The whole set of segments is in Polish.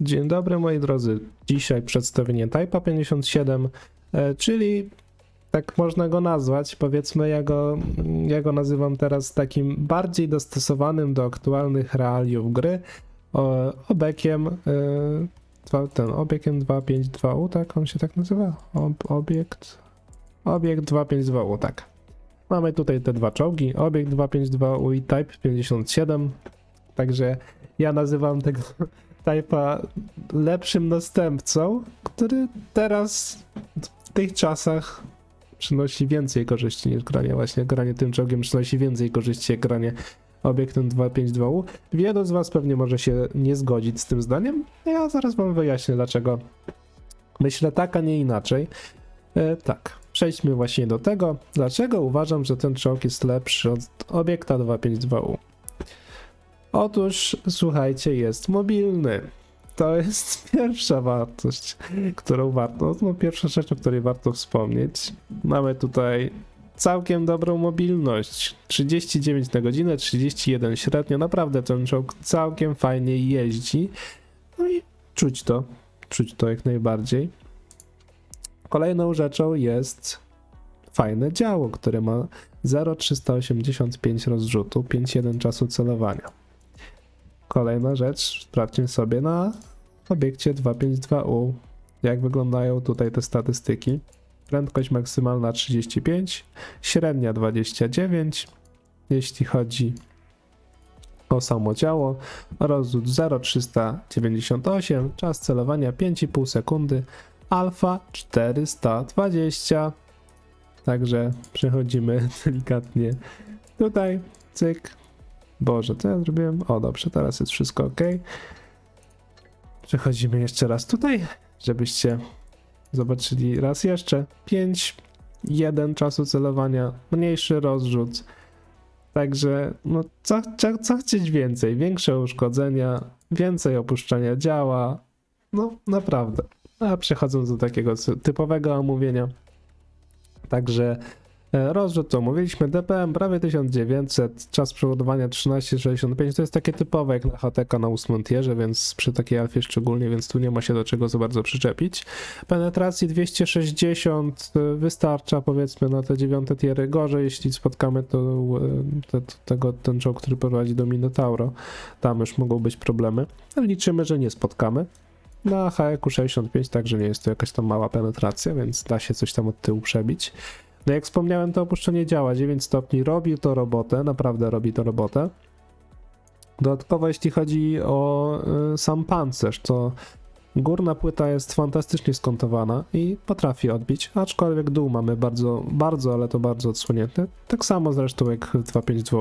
Dzień dobry moi drodzy. Dzisiaj przedstawienie Type'a 57, e, czyli tak można go nazwać. Powiedzmy, ja go, ja go nazywam teraz takim bardziej dostosowanym do aktualnych realiów gry. O, obiekiem, e, ten obiekiem 252U, tak on się tak nazywa? Ob, obiekt, obiekt 252U, tak. Mamy tutaj te dwa czołgi, obiekt 252U i Type 57. Także ja nazywam tego Type'a lepszym następcą, który teraz w tych czasach przynosi więcej korzyści niż granie właśnie. Granie tym czołgiem przynosi więcej korzyści jak granie obiektem 252U. Wielu z was pewnie może się nie zgodzić z tym zdaniem. Ja zaraz wam wyjaśnię dlaczego. Myślę tak, a nie inaczej. E, tak, przejdźmy właśnie do tego, dlaczego uważam, że ten czołg jest lepszy od obiekta 252U. Otóż, słuchajcie, jest mobilny. To jest pierwsza wartość, którą warto, no pierwsza rzecz, o której warto wspomnieć. Mamy tutaj całkiem dobrą mobilność. 39 na godzinę, 31 średnio. Naprawdę ten czołg całkiem fajnie jeździ. No i czuć to, czuć to jak najbardziej. Kolejną rzeczą jest fajne działo, które ma 0,385 rozrzutu, 5,1 czasu celowania. Kolejna rzecz, sprawdźmy sobie na obiekcie 252U, jak wyglądają tutaj te statystyki. Prędkość maksymalna 35, średnia 29, jeśli chodzi o samo działo, rozrzut 0,398, czas celowania 5,5 sekundy, alfa 420. Także przechodzimy delikatnie. Tutaj, cyk, Boże, co ja zrobiłem? O, dobrze, teraz jest wszystko ok. Przechodzimy jeszcze raz tutaj, żebyście zobaczyli raz jeszcze. 5, 1 czasu celowania, mniejszy rozrzut. Także, no, co, co, co chcieć więcej? Większe uszkodzenia, więcej opuszczania działa. No, naprawdę. A przechodząc do takiego typowego omówienia. Także Rozrzut to mówiliśmy, DPM prawie 1900, czas przeładowania 1365, to jest takie typowe jak na HTK na 8 tierze, więc przy takiej alfie szczególnie, więc tu nie ma się do czego za bardzo przyczepić. Penetracji 260 e, wystarcza powiedzmy na te 9 tiery, gorzej jeśli spotkamy to, e, te, tego, ten czołg, który prowadzi do Minotauro, tam już mogą być problemy, liczymy, że nie spotkamy. Na HEQ 65 także nie jest to jakaś tam mała penetracja, więc da się coś tam od tyłu przebić. No jak wspomniałem, to opuszczenie działa 9 stopni, robi to robotę, naprawdę robi to robotę. Dodatkowo jeśli chodzi o y, sam pancerz, to górna płyta jest fantastycznie skontowana i potrafi odbić, aczkolwiek dół mamy bardzo, bardzo, ale to bardzo odsłonięty. Tak samo zresztą jak w 252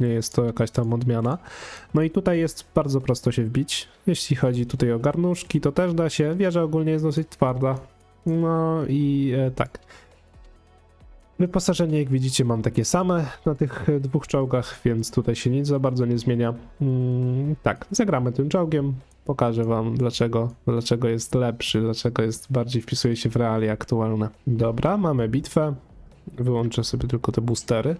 nie jest to jakaś tam odmiana. No i tutaj jest bardzo prosto się wbić. Jeśli chodzi tutaj o garnuszki, to też da się. Wieża ogólnie jest dosyć twarda. No i e, tak. Wyposażenie, jak widzicie, mam takie same na tych dwóch czołgach, więc tutaj się nic za bardzo nie zmienia. Mm, tak, zagramy tym czołgiem. Pokażę wam, dlaczego, dlaczego jest lepszy, dlaczego jest bardziej wpisuje się w realia aktualne. Dobra, mamy bitwę. Wyłączę sobie tylko te boostery.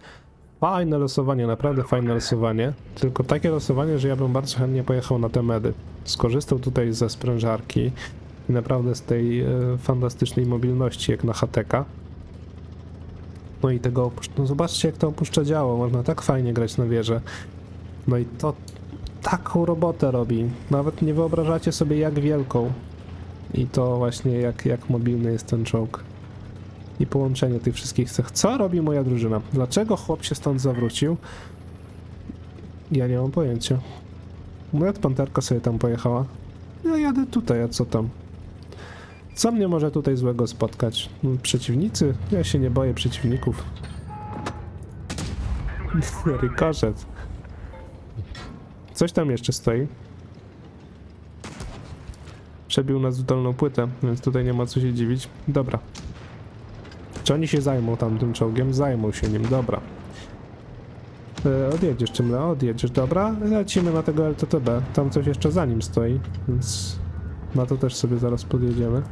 Fajne losowanie, naprawdę fajne losowanie. Tylko takie losowanie, że ja bym bardzo chętnie pojechał na te medy. Skorzystał tutaj ze sprężarki i naprawdę z tej e, fantastycznej mobilności jak na HTK. No i tego opuszcz... No zobaczcie jak to opuszcza działo, można tak fajnie grać na wieżę. No i to taką robotę robi. Nawet nie wyobrażacie sobie jak wielką. I to właśnie jak, jak mobilny jest ten czołg. I połączenie tych wszystkich cech. Co robi moja drużyna? Dlaczego chłop się stąd zawrócił? Ja nie mam pojęcia. Moja panterka sobie tam pojechała. Ja jadę tutaj, a co tam? Co mnie może tutaj złego spotkać? No, Przeciwnicy? Ja się nie boję przeciwników. Rykoszet. Coś tam jeszcze stoi. Przebił nas w dolną płytę, więc tutaj nie ma co się dziwić. Dobra. Czy oni się zajmą tamtym czołgiem? Zajmą się nim, dobra. E, odjedziesz, Czymle, odjedziesz, dobra. Lecimy na tego LTTB. Tam coś jeszcze za nim stoi, więc na to też sobie zaraz podjedziemy.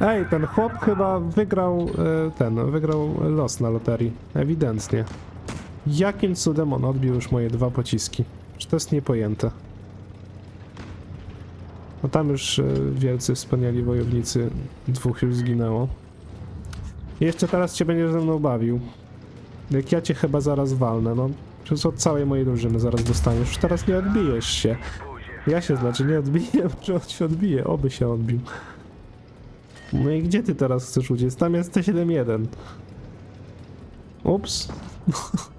Ej, ten chłop chyba wygrał e, ten, wygrał los na loterii. Ewidentnie. Jakim cudem on odbił już moje dwa pociski? Czy to jest niepojęte? tam już e, wielcy, wspaniali wojownicy, dwóch już zginęło. Jeszcze teraz cię będziesz ze mną bawił. Jak ja cię chyba zaraz walnę, no. Przez od całej mojej drużyny zaraz dostaniesz. Już teraz nie odbijesz się. Ja się znaczy nie odbiję, może on się odbije, oby się odbił. No i gdzie ty teraz chcesz uciec? Tam jest T71. Ups.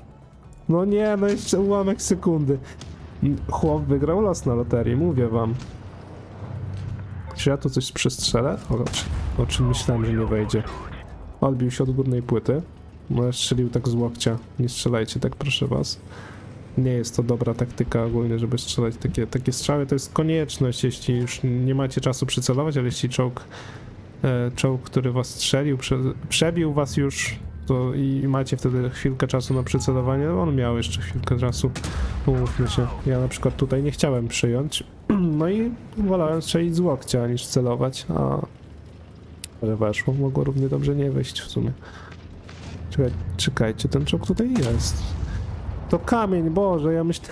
No nie, no jeszcze ułamek sekundy. Chłop wygrał los na loterii, mówię wam. Czy ja tu coś przestrzelę? O, o, czym myślałem, że nie wejdzie. Odbił się od górnej płyty. No, strzelił tak z łokcia. Nie strzelajcie tak, proszę was. Nie jest to dobra taktyka ogólnie, żeby strzelać takie, takie strzały. To jest konieczność, jeśli już nie macie czasu przycelować, ale jeśli czołg, e, czołg który was strzelił, prze, przebił was już, to i macie wtedy chwilkę czasu na przycelowanie. No, On miał jeszcze chwilkę czasu, umówmy się. Ja na przykład tutaj nie chciałem przyjąć, no i wolałem strzelić z łokcia niż celować, a ale weszło, mogło równie dobrze nie wejść w sumie. Czekaj, czekajcie, ten czołg tutaj jest. To kamień, Boże, ja myślę...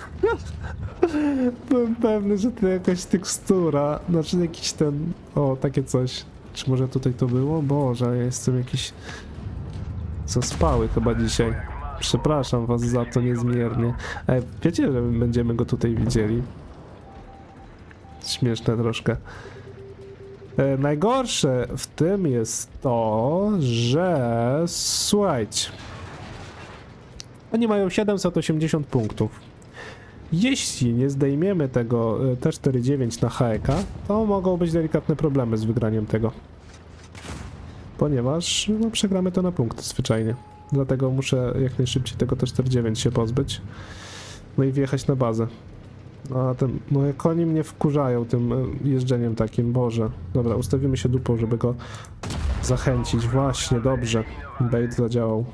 Byłem pewny, że to jakaś tekstura, znaczy jakiś ten... O, takie coś. Czy może tutaj to było? Boże, ja jestem jakiś... Zaspały chyba dzisiaj. Przepraszam was za to niezmiernie. Ej, wiecie, że będziemy go tutaj widzieli? Śmieszne troszkę. E, najgorsze w tym jest to, że słuchajcie. Oni mają 780 punktów. Jeśli nie zdejmiemy tego e, T49 na HEK, to mogą być delikatne problemy z wygraniem tego. Ponieważ no, przegramy to na punkty zwyczajnie. Dlatego muszę jak najszybciej tego T49 się pozbyć. No i wjechać na bazę. A ten, no mnie wkurzają tym e, jeżdżeniem takim, Boże. Dobra, ustawimy się dupą, żeby go zachęcić. Właśnie, dobrze. Bait zadziałał.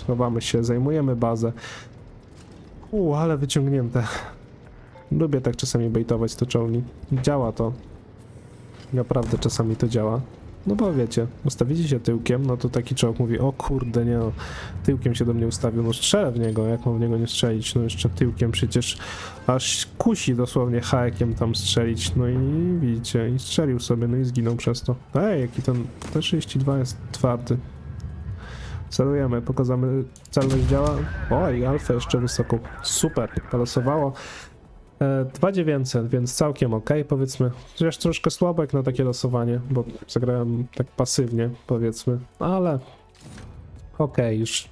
Schowamy się, zajmujemy bazę. U, ale wyciągnięte. Lubię tak czasami baitować te czołgi. Działa to. Naprawdę czasami to działa. No bo wiecie, ustawicie się tyłkiem, no to taki czołg mówi, o kurde, nie no, tyłkiem się do mnie ustawił, no strzelę w niego, jak mam w niego nie strzelić, no jeszcze tyłkiem przecież aż kusi dosłownie hakiem tam strzelić, no i widzicie, i strzelił sobie, no i zginął przez to. Ej, jaki ten T32 jest twardy. Celujemy, pokazamy, celność działa. Oj, alfa jeszcze wysoko. Super, polosowało. E, 2900, więc całkiem ok, powiedzmy. Chociaż troszkę słabo jak na takie losowanie, bo zagrałem tak pasywnie, powiedzmy, ale okej, już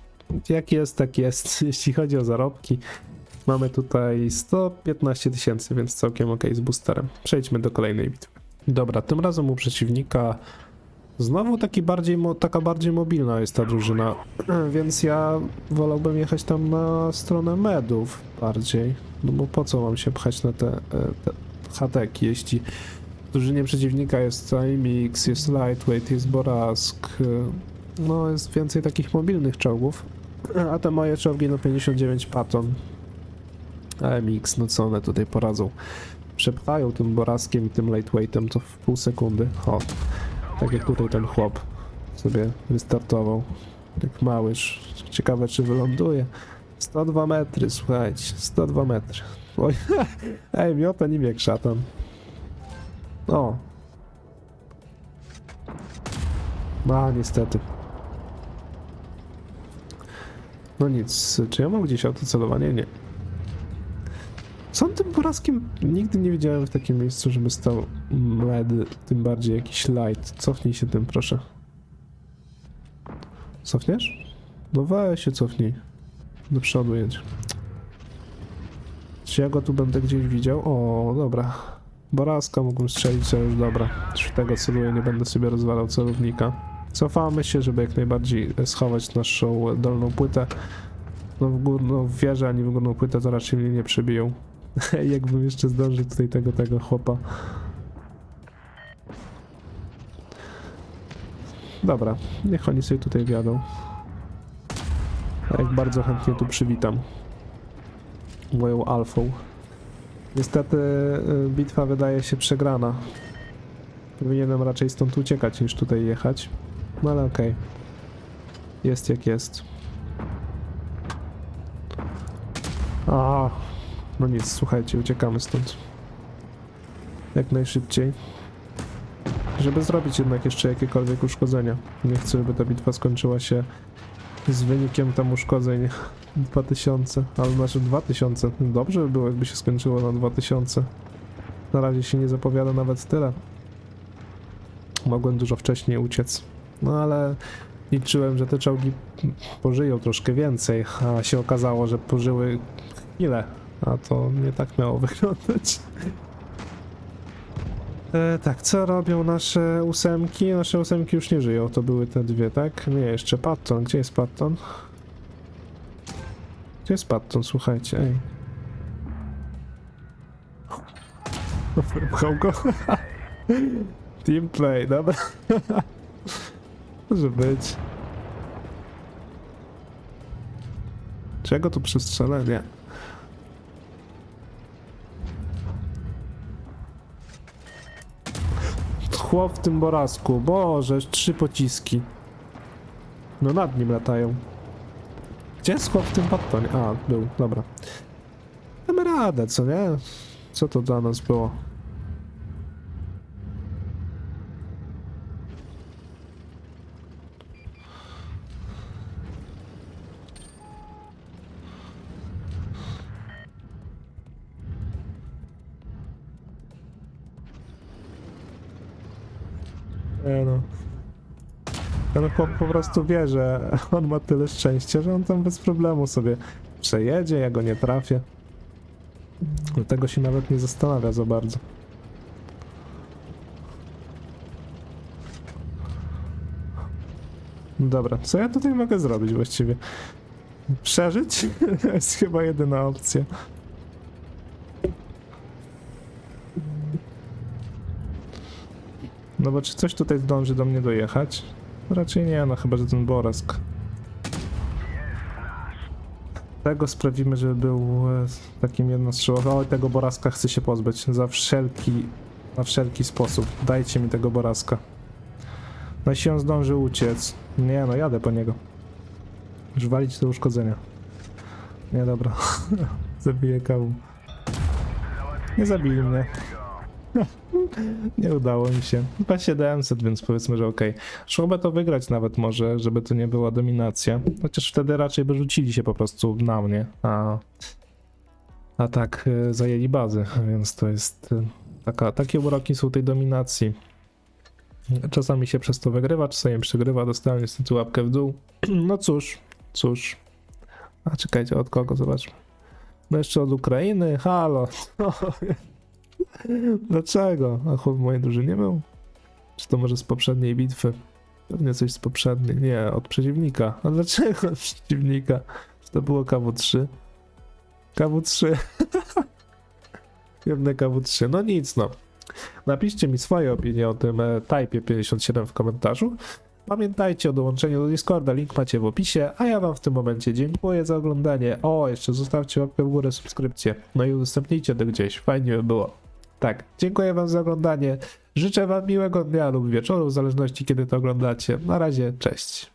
jak jest, tak jest. Jeśli chodzi o zarobki, mamy tutaj 115 tysięcy, więc całkiem ok z boosterem. Przejdźmy do kolejnej bitwy. Dobra, tym razem u przeciwnika znowu taki bardziej, taka bardziej mobilna jest ta drużyna, więc ja wolałbym jechać tam na stronę medów bardziej. No bo po co mam się pchać na te, e, te jeśli w drużynie przeciwnika jest IMX, jest Lightweight, jest Borask, e, no jest więcej takich mobilnych czołgów, a te moje czołgi no 59 Patton, AMX, no co one tutaj poradzą? Przepchają tym Boraskiem i tym Lightweightem to w pół sekundy, o, tak jak tutaj ten chłop sobie wystartował, jak małyż, ciekawe czy wyląduje. 102 metry, słuchajcie, 102 metry. Oj, ej, miota nim jak szatan. O. A, niestety. No nic, czy ja mam gdzieś autocelowanie? Nie. Są tym porazkiem nigdy nie widziałem w takim miejscu, żeby stał med, tym bardziej jakiś light. Cofnij się tym, proszę. Cofniesz? No weź się cofnij. Do przodu jedź. Czy ja go tu będę gdzieś widział? O, dobra. Boraska mógłbym strzelić, ale już dobra. Już tego celuję, nie będę sobie rozwalał celownika. Cofamy się, żeby jak najbardziej schować naszą dolną płytę. No w górną wieżę, ani w górną płytę to raczej mnie nie przebiją. Jakbym jeszcze zdążył tutaj tego, tego chłopa. Dobra, niech oni sobie tutaj wjadą. A jak bardzo chętnie tu przywitam moją alfą. Niestety y, bitwa wydaje się przegrana. Powinienem raczej stąd uciekać niż tutaj jechać. No ale okej. Jest jak jest. A, no nic, słuchajcie, uciekamy stąd. jak najszybciej. Żeby zrobić jednak jeszcze jakiekolwiek uszkodzenia. Nie chcę, żeby ta bitwa skończyła się z wynikiem tam uszkodzeń 2000, ale znaczy 2000. Dobrze by było, jakby się skończyło na 2000. Na razie się nie zapowiada nawet tyle. Mogłem dużo wcześniej uciec. No ale liczyłem, że te czołgi pożyją troszkę więcej, a się okazało, że pożyły chwilę. A to nie tak miało wyglądać. E, tak, co robią nasze ósemki? Nasze ósemki już nie żyją, to były te dwie, tak? Nie, jeszcze Patton. Gdzie jest Patton? Gdzie jest Patton? Słuchajcie, ej. Wypchał go. Teamplay, dobra. Może być. Czego tu przestrzelę? Chłop w tym borazku. Boże, trzy pociski. No nad nim latają. Gdzie jest w tym pattonie? A, był, dobra. Damy radę, co nie? Co to dla nas było? Po prostu wie, że on ma tyle szczęścia, że on tam bez problemu sobie przejedzie, ja go nie trafię. Dlatego się nawet nie zastanawia za bardzo. Dobra, co ja tutaj mogę zrobić właściwie? Przeżyć? To jest chyba jedyna opcja. No bo czy coś tutaj zdąży do mnie dojechać? Raczej nie, no chyba, że ten Borask. Tego sprawimy, żeby był e, takim jednostrzałowy. O, tego Boraska chcę się pozbyć. Za wszelki, na wszelki sposób. Dajcie mi tego Boraska. No jeśli on zdąży uciec. Nie no, jadę po niego. Już walić te uszkodzenia. Nie, dobra. Zabiję kału. Nie zabili mnie. Nie udało mi się. Chyba 700, więc powiedzmy, że okej. Szłoby to wygrać nawet może, żeby to nie była dominacja. Chociaż wtedy raczej by rzucili się po prostu na mnie, a, a tak y, zajęli bazy, więc to jest y, taka, takie uroki są tej dominacji. Czasami się przez to wygrywa, czasami przegrywa, dostałem niestety łapkę w dół. No cóż, cóż. A czekajcie, od kogo zobaczmy. No jeszcze od Ukrainy, halo. Dlaczego? A chłop w mojej drużynie był? Czy to może z poprzedniej bitwy? Pewnie coś z poprzedniej. Nie, od przeciwnika. A dlaczego od przeciwnika? Czy to było KW3? KW3. Jedne KW3. No nic, no. Napiszcie mi swoje opinie o tym e, Type 57 w komentarzu. Pamiętajcie o dołączeniu do Discorda, link macie w opisie, a ja wam w tym momencie dziękuję za oglądanie. O, jeszcze zostawcie łapkę w górę, subskrypcję, no i udostępnijcie to gdzieś, fajnie by było. Tak, dziękuję wam za oglądanie, życzę wam miłego dnia lub wieczoru, w zależności kiedy to oglądacie. Na razie, cześć.